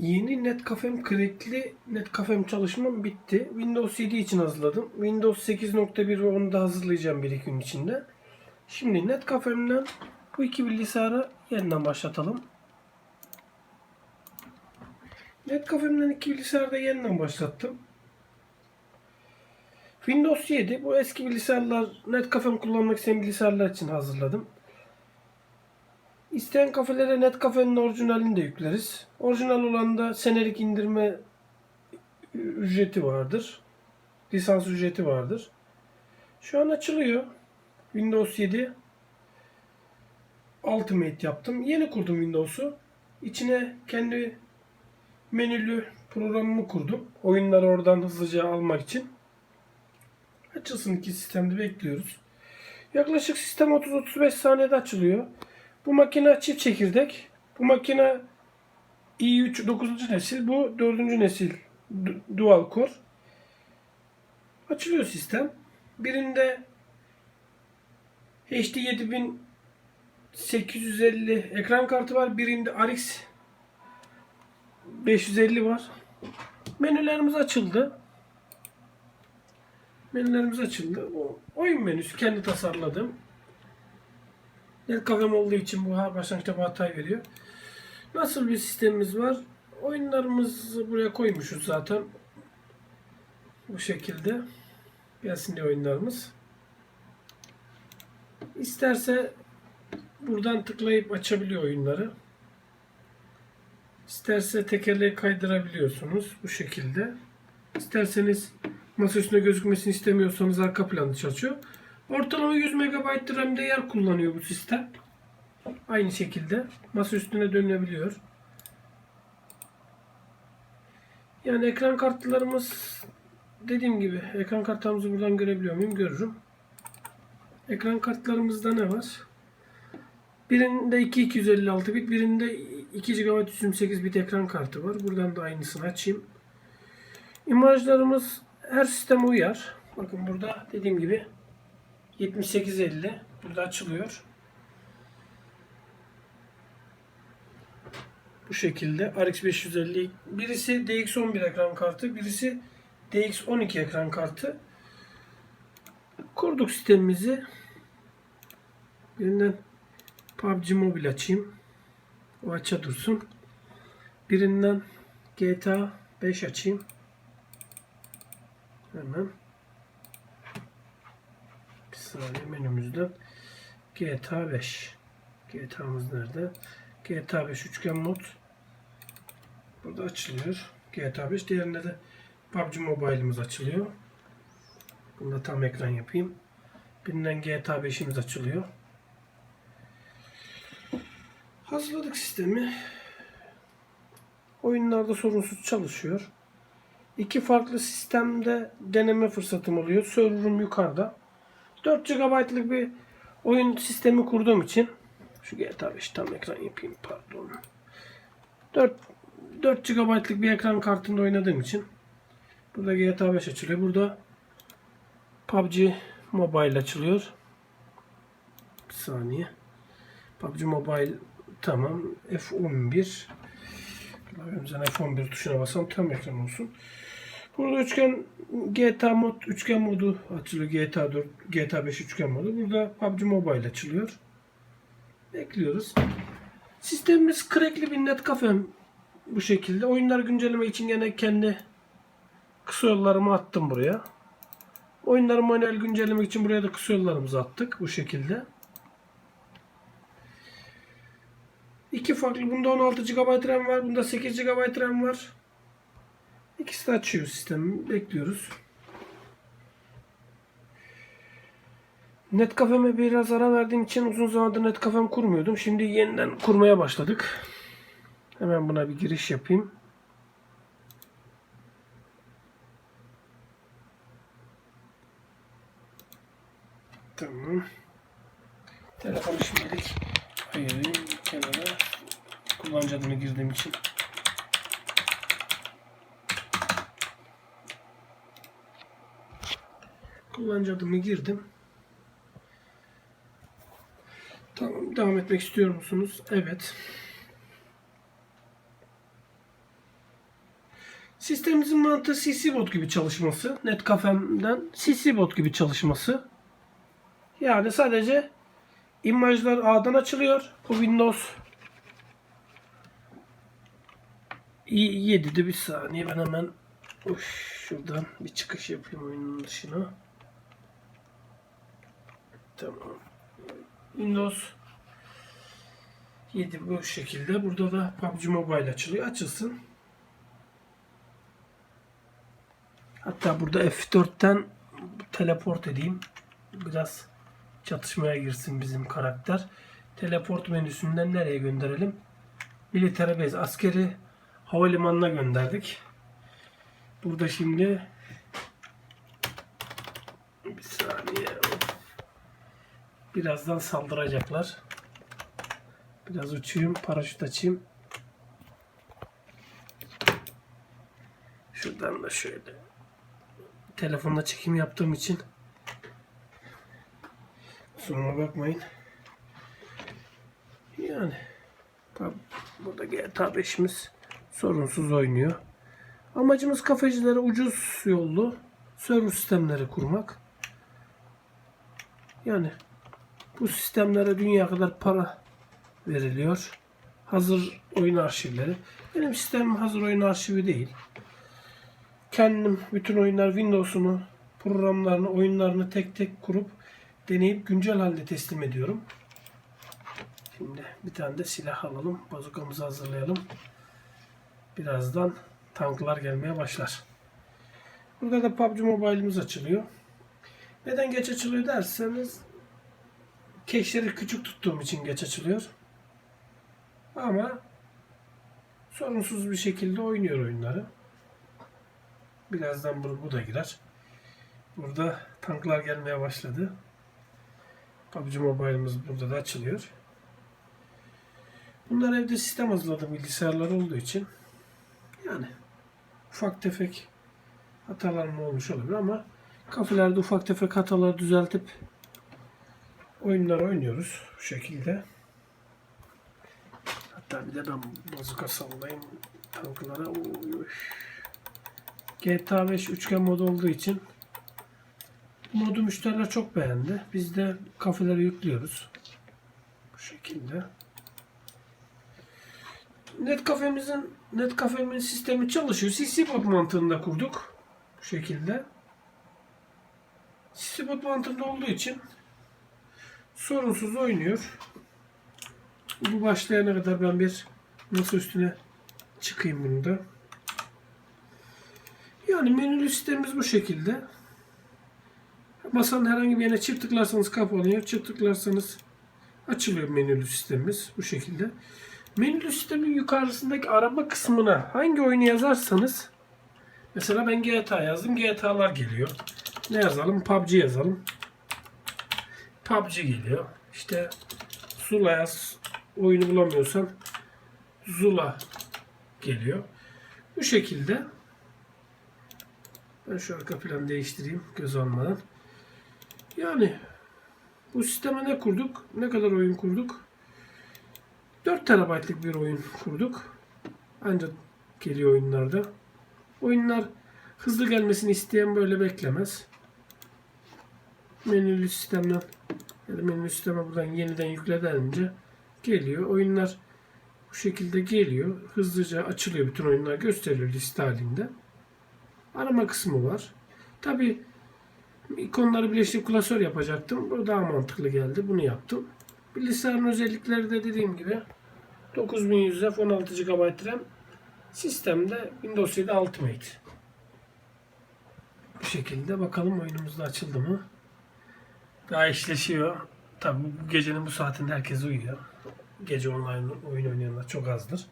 Yeni Netcafe'm crackli Netcafe'm çalışmam bitti. Windows 7 için hazırladım. Windows 8.1 ve onu da hazırlayacağım bir gün içinde. Şimdi Netcafe'mden bu iki bilgisayarı yeniden başlatalım. Netcafe'mden iki bilgisayarı da yeniden başlattım. Windows 7 bu eski bilgisayarlar Netcafe'm kullanmak isteyen bilgisayarlar için hazırladım. İsteyen kafelere Netcafe'nin orijinalini de yükleriz. Orijinal olan da senelik indirme ücreti vardır. Lisans ücreti vardır. Şu an açılıyor. Windows 7 Ultimate yaptım. Yeni kurdum Windows'u. İçine kendi menülü programımı kurdum. Oyunları oradan hızlıca almak için. Açılsın iki sistemde bekliyoruz. Yaklaşık sistem 30-35 saniyede açılıyor. Bu makine çift çekirdek. Bu makine i3 9. nesil. Bu 4. nesil du- dual core. Açılıyor sistem. Birinde HD 7850 ekran kartı var. Birinde RX 550 var. Menülerimiz açıldı. Menülerimiz açıldı. Bu oyun menüsü kendi tasarladım. Net kafem olduğu için bu her başlangıçta bu hatayı veriyor. Nasıl bir sistemimiz var? Oyunlarımızı buraya koymuşuz zaten. Bu şekilde. Gelsin diye oyunlarımız. İsterse buradan tıklayıp açabiliyor oyunları. İsterse tekerleği kaydırabiliyorsunuz bu şekilde. İsterseniz masa üstünde gözükmesini istemiyorsanız arka planda çalışıyor. Ortalama 100 MB RAM'de yer kullanıyor bu sistem. Aynı şekilde masa üstüne dönülebiliyor. Yani ekran kartlarımız dediğim gibi ekran kartlarımızı buradan görebiliyor muyum? Görürüm. Ekran kartlarımızda ne var? Birinde 2256 bit, birinde 2 GB 128 bit ekran kartı var. Buradan da aynısını açayım. İmajlarımız her sisteme uyar. Bakın burada dediğim gibi 7850 burada açılıyor. Bu şekilde RX 550 birisi DX11 ekran kartı, birisi DX12 ekran kartı. Kurduk sistemimizi. Birinden PUBG Mobile açayım. O aça dursun. Birinden GTA 5 açayım. Hemen. Saniye menümüzden GTA 5. GTA'mız nerede? GTA 5 üçgen mod. Burada açılıyor. GTA 5. Diğerinde de PUBG Mobile'ımız açılıyor. Bunu da tam ekran yapayım. Birinden GTA 5'imiz açılıyor. Hazırladık sistemi. Oyunlarda sorunsuz çalışıyor. İki farklı sistemde deneme fırsatım oluyor. Server'ım yukarıda. 4 GB'lık bir oyun sistemi kurduğum için şu GTA 5 tam ekran yapayım pardon. 4 4 GB'lık bir ekran kartında oynadığım için burada GTA 5 açılıyor. Burada PUBG Mobile açılıyor. Bir saniye. PUBG Mobile tamam. F11 Klavyemizden F11 tuşuna basam tam ekran olsun. Burada üçgen GTA mod üçgen modu açılıyor. GTA 4, GTA 5 üçgen modu. Burada PUBG Mobile açılıyor. Bekliyoruz. Sistemimiz crackli bir net kafem bu şekilde. Oyunlar güncelleme için yine kendi kısa yollarımı attım buraya. Oyunları manuel güncellemek için buraya da kısa yollarımızı attık bu şekilde. İki farklı. Bunda 16 GB RAM var. Bunda 8 GB RAM var. İkisi de açıyor sistemi. Bekliyoruz. Net kafeme biraz ara verdiğim için uzun zamandır net kafem kurmuyordum. Şimdi yeniden kurmaya başladık. Hemen buna bir giriş yapayım. Tamam. Telefonu şimdilik ayırayım kenara. Kullanıcı adını girdiğim için. Kullanıcı adımı girdim. Tamam devam etmek istiyor musunuz? Evet. Sistemimizin mantığı CC-Bot gibi çalışması. Netcafe'den CC-Bot gibi çalışması. Yani sadece imajlar A'dan açılıyor. Bu Windows 7'de bir saniye ben hemen Uş, şuradan bir çıkış yapayım oyunun dışına. Tamam. Windows 7 bu şekilde. Burada da PUBG Mobile açılıyor. Açılsın. Hatta burada F4'ten teleport edeyim. Biraz çatışmaya girsin bizim karakter. Teleport menüsünden nereye gönderelim? Military base, askeri havalimanına gönderdik. Burada şimdi bir saniye. Birazdan saldıracaklar. Biraz uçayım, paraşüt açayım. Şuradan da şöyle telefonla çekim yaptığım için kusuruma bakmayın. Yani tab- burada GTA 5'imiz sorunsuz oynuyor. Amacımız kafecilere ucuz yollu server sistemleri kurmak. Yani bu sistemlere dünya kadar para veriliyor. Hazır oyun arşivleri. Benim sistemim hazır oyun arşivi değil. Kendim bütün oyunlar Windows'unu, programlarını, oyunlarını tek tek kurup deneyip güncel halde teslim ediyorum. Şimdi bir tane de silah alalım. Bazukamızı hazırlayalım. Birazdan tanklar gelmeye başlar. Burada da PUBG Mobile'imiz açılıyor. Neden geç açılıyor derseniz cache'leri küçük tuttuğum için geç açılıyor. Ama sorunsuz bir şekilde oynuyor oyunları. Birazdan bu, bu da girer. Burada tanklar gelmeye başladı. PUBG Mobile'ımız burada da açılıyor. Bunlar evde sistem hazırladım bilgisayarlar olduğu için. Yani ufak tefek hatalarım olmuş olabilir ama kafelerde ufak tefek hataları düzeltip oyunlar oynuyoruz bu şekilde. Hatta bir de ben bazuka sallayayım tanklara. Oy. GTA 5 üçgen modu olduğu için modu müşteriler çok beğendi. Biz de kafelere yüklüyoruz. Bu şekilde. Net kafemizin net kafemin sistemi çalışıyor. CC bot mantığında kurduk. Bu şekilde. CC bot mantığında olduğu için sorunsuz oynuyor. Bu başlayana kadar ben bir masa üstüne çıkayım bunu da. Yani menülü sistemimiz bu şekilde. Masanın herhangi bir yerine çift tıklarsanız kapanıyor. Çift tıklarsanız açılıyor menülü sistemimiz bu şekilde. Menülü sistemin yukarısındaki arama kısmına hangi oyunu yazarsanız mesela ben GTA yazdım. GTA'lar geliyor. Ne yazalım? PUBG yazalım. PUBG geliyor. İşte Zula yaz. Oyunu bulamıyorsan Zula geliyor. Bu şekilde ben şu arka planı değiştireyim göz almadan. Yani bu sisteme ne kurduk? Ne kadar oyun kurduk? 4 TB'lık bir oyun kurduk. Ancak geliyor oyunlarda. Oyunlar hızlı gelmesini isteyen böyle beklemez. Menülü sistemden menülü sisteme buradan yeniden yükle denince geliyor. Oyunlar bu şekilde geliyor. Hızlıca açılıyor. Bütün oyunlar gösteriliyor liste halinde. Arama kısmı var. Tabi ikonları birleştirip klasör yapacaktım. Bu daha mantıklı geldi. Bunu yaptım. Bilgisayarın özellikleri de dediğim gibi 9100 F 16 GB RAM sistemde Windows 7 Ultimate. Bu şekilde bakalım oyunumuz da açıldı mı? Daha işleşiyor. Tabi bu gecenin bu saatinde herkes uyuyor. Gece online oyun oynayanlar çok azdır.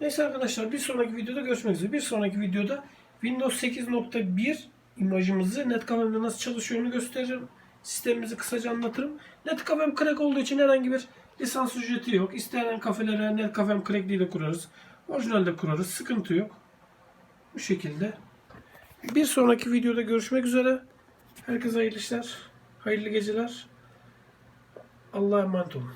Neyse arkadaşlar bir sonraki videoda görüşmek üzere. Bir sonraki videoda Windows 8.1 imajımızı Netcafe'de nasıl çalışıyor göstereceğim. Sistemimizi kısaca anlatırım. Netcafe'm crack olduğu için herhangi bir lisans ücreti yok. İsteyen kafelere Netcafe'm crack diye de kurarız. Orijinalde kurarız. Sıkıntı yok. Bu şekilde. Bir sonraki videoda görüşmek üzere. Herkese hayırlı işler. Hayırlı geceler. Allah'a emanet olun.